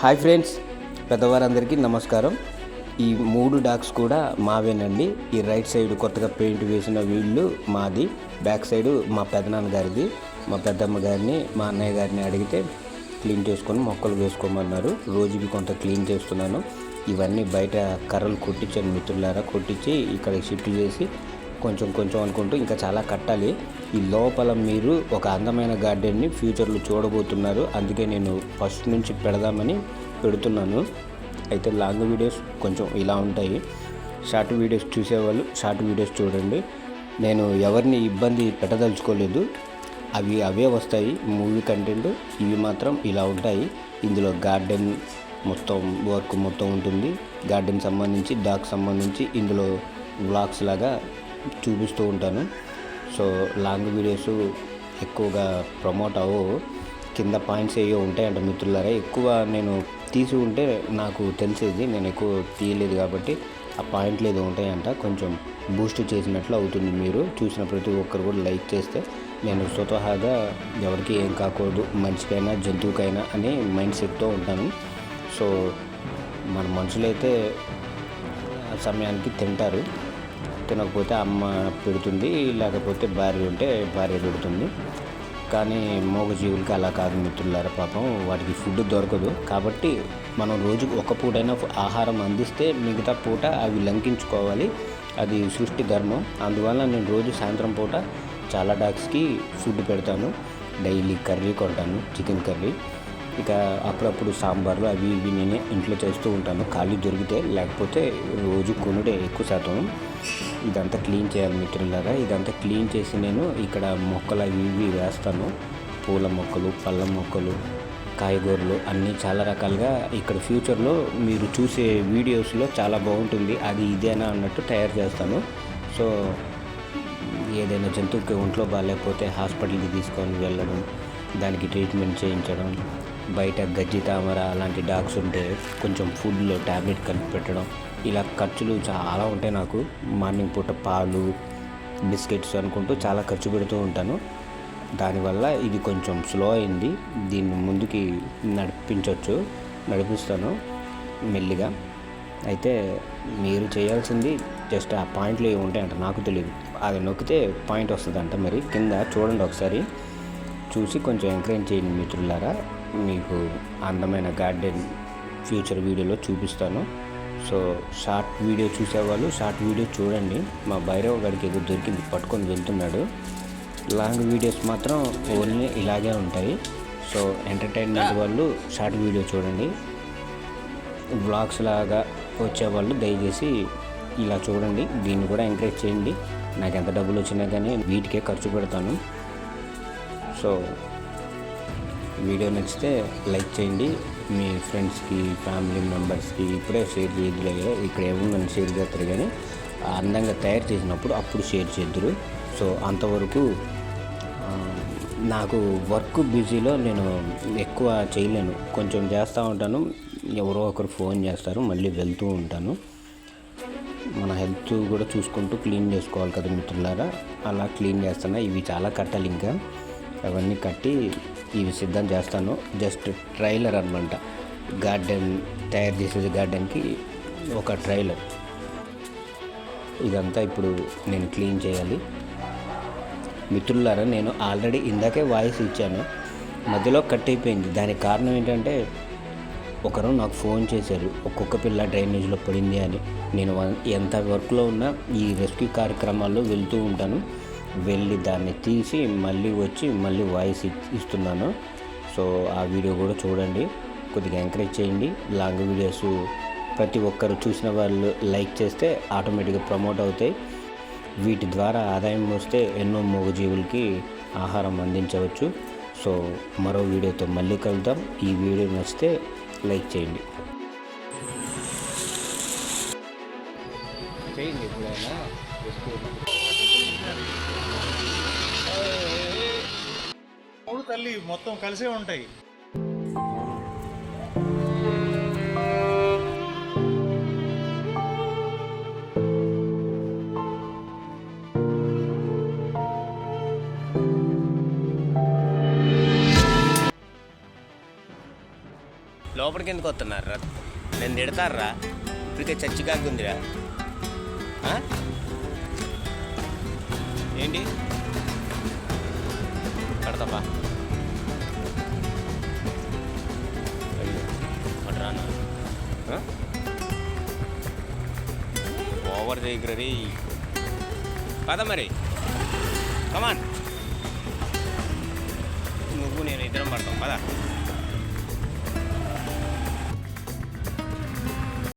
Hi friends పెద్దవారందరికీ నమస్కారం. ఈ మూడు డాగ్స్ కూడా మావేనండి. ఈ రైట్ సైడ్ కొత్తగా పెయింట్ వేసిన వీళ్ళు మాది బ్యాక్ సైడ్ మా పెదనాన్న గారిది మా పెద్దమ్మ గారిని మా అన్నయ్య గారిని అడిగితే క్లీన్ చేసుకొని మొక్కలు వేసుకోమన్నారు. రోజుకి కొంత క్లీన్ చేస్తున్నాను. ఇవన్నీ బయట కర్రలు కొట్టించాను మిత్రులారా కొట్టించి ఇక్కడ షిఫ్ట్ చేసి కొంచెం కొంచెం అనుకుంటూ ఇంకా చాలా కట్టాలి. ఈ లోపల మీరు ఒక అందమైన గార్డెన్ని ఫ్యూచర్లో చూడబోతున్నారు. అందుకే నేను ఫస్ట్ నుంచి పెడదామని పెడుతున్నాను. అయితే లాంగ్ వీడియోస్ కొంచెం ఇలా ఉంటాయి. షార్ట్ వీడియోస్ చూసేవాళ్ళు షార్ట్ వీడియోస్ చూడండి. నేను ఎవరిని ఇబ్బంది పెట్టదలుచుకోలేదు. అవి అవే వస్తాయి. మూవీ కంటెంట్ ఇవి మాత్రం ఇలా ఉంటాయి. ఇందులో గార్డెన్ మొత్తం వర్క్ మొత్తం ఉంటుంది. గార్డెన్ సంబంధించి డాగ్ సంబంధించి ఇందులో వ్లాగ్స్ లాగా చూపిస్తూ ఉంటాను. సో లాంగ్ వీడియోస్ ఎక్కువగా ప్రమోట్ అవ్వవు. కింద పాయింట్స్ ఏవో ఉంటాయంట మిత్రులారా. ఎక్కువ నేను తీసి ఉంటే నాకు తెలిసేది నేను ఎక్కువ తీయలేదు కాబట్టి ఆ పాయింట్లు ఏదో ఉంటాయంట. కొంచెం బూస్ట్ చేసినట్లు అవుతుంది మీరు. చూసిన ప్రతి ఒక్కరు కూడా లైక్ చేస్తే నేను స్వతహాగా ఎవరికి ఏం కాకూడదు మనిషికైనా జంతువుకైనా అని మైండ్ సెట్తో ఉంటాను. సో మన మనుషులైతే ఆ సమయానికి తింటారు. తినకపోతే అమ్మ పెడుతుంది లేకపోతే భార్య ఉంటే భార్య పెడుతుంది. కానీ మూగజీవులకి అలా కాదు మిత్రులారా పాపం వాటికి ఫుడ్ దొరకదు. కాబట్టి మనం రోజుకు ఒక పూటైనా ఆహారం అందిస్తే మిగతా పూట అవి లంకించుకోవాలి. అది సృష్టి ధర్మం. అందువల్ల నేను రోజు సాయంత్రం పూట చాలా డాగ్స్కి ఫుడ్ పెడతాను. డైలీ కర్రీ కొంటాను చికెన్ కర్రీ. ఇక అప్పుడప్పుడు సాంబార్లు అవి ఇవి నేనే ఇంట్లో చేస్తూ ఉంటాను. ఖాళీ దొరికితే లేకపోతే రోజు కొనుడే ఎక్కువ శాతం. ఇదంతా క్లీన్ చేయాలి మిత్రులారా. ఇదంతా క్లీన్ చేసి నేను ఇక్కడ మొక్కలు అవి ఇవి వేస్తాను. పూల మొక్కలు పళ్ళ మొక్కలు కాయగూరలు అన్నీ చాలా రకాలుగా ఇక్కడ ఫ్యూచర్లో మీరు చూసే వీడియోస్లో చాలా బాగుంటుంది. అది ఇదేనా అన్నట్టు తయారు చేస్తాను. సో ఏదైనా జంతువుకి ఒంట్లో బాగాలేకపోతే హాస్పిటల్కి తీసుకొని వెళ్ళడం దానికి ట్రీట్మెంట్ చేయించడం బయట గజ్జి తామర అలాంటి డాగ్స్ ఉంటే కొంచెం ఫుడ్లో ట్యాబ్లెట్ కలిపి పెట్టడం ఇలా ఖర్చులు చాలా ఉంటాయి నాకు. మార్నింగ్ పూట పాలు బిస్కెట్స్ అనుకుంటూ చాలా ఖర్చు పెడుతూ ఉంటాను. దానివల్ల ఇది కొంచెం స్లో అయింది. దీన్ని ముందుకి నడిపించవచ్చు నడిపిస్తాను మెల్లిగా. అయితే మీరు చేయాల్సింది జస్ట్ ఆ పాయింట్లు ఏమి ఉంటాయంట నాకు తెలియదు. అది నొక్కితే పాయింట్ వస్తుందంట మరి. కింద చూడండి ఒకసారి. చూసి కొంచెం ఎంకరేజ్ చేయండి మిత్రులారా. మీకు అందమైన గార్డెన్ ఫ్యూచర్ వీడియోలో చూపిస్తాను. సో షార్ట్ వీడియో చూసేవాళ్ళు షార్ట్ వీడియో చూడండి. మా భైరవ్ గడికి ఏదో దొరికింది పట్టుకొని వెళ్తున్నాడు. లాంగ్ వీడియోస్ మాత్రం ఓన్లీ ఇలాగే ఉంటాయి. సో ఎంటర్టైన్మెంట్ వాళ్ళు షార్ట్ వీడియో చూడండి. బ్లాగ్స్ లాగా వచ్చేవాళ్ళు దయచేసి ఇలా చూడండి. దీన్ని కూడా ఎంకరేజ్ చేయండి. నాకు ఎంత డబ్బులు వచ్చినా కానీ వీటికే ఖర్చు పెడతాను. సో వీడియో నచ్చితే లైక్ చేయండి. మీ ఫ్రెండ్స్కి ఫ్యామిలీ మెంబర్స్కి ఇప్పుడే షేర్ చేయలేదు ఇక్కడ ఏముందని షేర్ చేస్తారు కానీ అందంగా తయారు చేసినప్పుడు అప్పుడు షేర్ చేద్దరు. సో అంతవరకు నాకు వర్క్ బిజీలో నేను ఎక్కువ చేయలేను. కొంచెం చేస్తూ ఉంటాను. ఎవరో ఒకరు ఫోన్ చేస్తారు. మళ్ళీ వెళ్తూ ఉంటాను. మన హెల్త్ కూడా చూసుకుంటూ క్లీన్ చేసుకోవాలి కదా మిత్రులారా. అలా క్లీన్ చేస్తాను. ఇవి చాలా కట్టాలి ఇంకా అవన్నీ కట్టి ఇవి సిద్ధం చేస్తాను. జస్ట్ ట్రైలర్ అనమాట గార్డెన్ తయారు చేసేది గార్డెన్కి ఒక ట్రైలర్. ఇదంతా ఇప్పుడు నేను క్లీన్ చేయాలి. మిత్రులారా నేను ఆల్రెడీ ఇందాకే వాయిస్ ఇచ్చాను. మధ్యలో కట్ అయిపోయింది. దానికి కారణం ఏంటంటే ఒకరు నాకు ఫోన్ చేశారు. ఒక్కొక్క పిల్ల డ్రైనేజ్లో పడింది అని. నేను ఎంత వర్క్లో ఉన్నా ఈ రెస్క్యూ కార్యక్రమాల్లో వెళ్తూ ఉంటాను. వెళ్ళి దాన్ని తీసి మళ్ళీ వచ్చి మళ్ళీ వాయిస్ ఇస్తున్నాను. సో ఆ వీడియో కూడా చూడండి. కొద్దిగా ఎంకరేజ్ చేయండి. లాంగ్ వీడియోస్ ప్రతి ఒక్కరు చూసిన వాళ్ళు లైక్ చేస్తే ఆటోమేటిక్గా ప్రమోట్ అవుతాయి. వీటి ద్వారా ఆదాయం వస్తే ఎన్నో మూగజీవులకి ఆహారం అందించవచ్చు. సో మరో వీడియోతో మళ్ళీ కలుద్దాం. ఈ వీడియో నచ్చితే లైక్ చేయండి. చేయండి ఎప్పుడైనా. మూడు తల్లి మొత్తం కలిసే ఉంటాయి. లోపలికి ఎందుకు వస్తున్నారా నేను తిడతారా ఇప్పటికే చచ్చికాకుందిరా ఏంటి? కడతాపా అయ్యో రానా? ఓవర్ దగ్గర రీ. పద మరి. కమాన్ నువ్వు నేను ఇద్దరం పడతాం. పద.